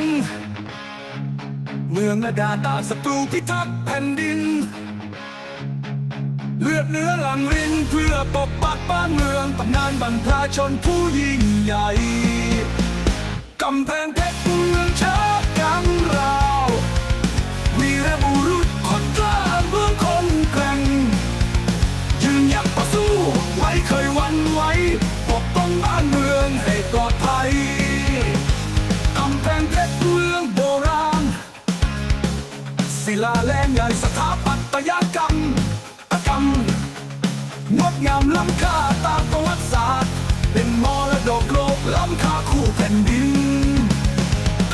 ง เมืองและดาตาศัตรูพิทักษ์แผ่นดิน เลือดเนื้อหลังรินเพื่อปกปักบ้านเมืองตำนานบรรพชนผู้ยิ่งใหญ่กำแพงเพชรเมืองชากังราววีระบุรุษคนกล้าเมืองคนแกร่งยืนหยัดต่อสู้ไว้เคยวันไหวปกป้องบ้านเมืองให้ปลอดภัย ลาแรงใหญ่สถาปัตยกรรมกรรมงดงามล้ำค่าตามประวัติศาสตร์ เป็นมรดกโลกล้ำค่าคู่แผ่นดิน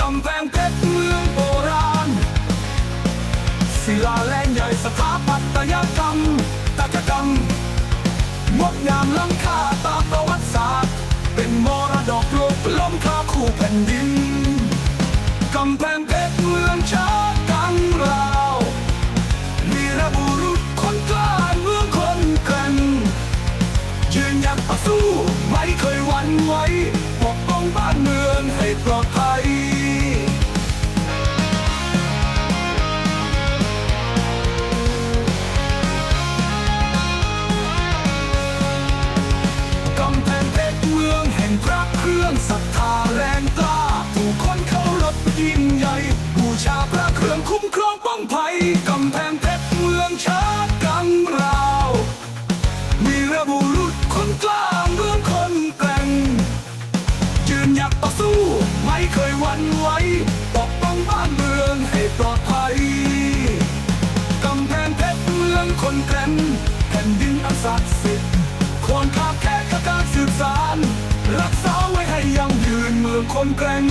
กำแพงเพชรเมืองโบราณศิลาแรงใหญ่สถาปัตยกรรมตากกรรมงดงามล้ำค่าตามประวัติศาสตร์ เป็นมรดกโลกล้ำค่าคู่แผ่นดิน ยืนหยัดต่อสู้ ไม่เคยหวั่นไหวปกป้องบ้านเมืองให้ปลอดภัยกำแพงเพชรเมืองแห่งพระเครื่องศรัทธาแรงกล้าผู้คนเคารพยิ่งใหญ่บูชาพระเครื่องคุ้มครองป้องภัย เคยหวั่นไหวปกป้องบ้านเมืองให้ปลอดภัยกำแพงเพชรเมืองคนแกร่งแผ่นดินอันศักดิ์สิทธิ์ควรคาบแค่กับการสืบสาร รักษาไว้ให้ยั่งยืนเมืองคนแกร่ง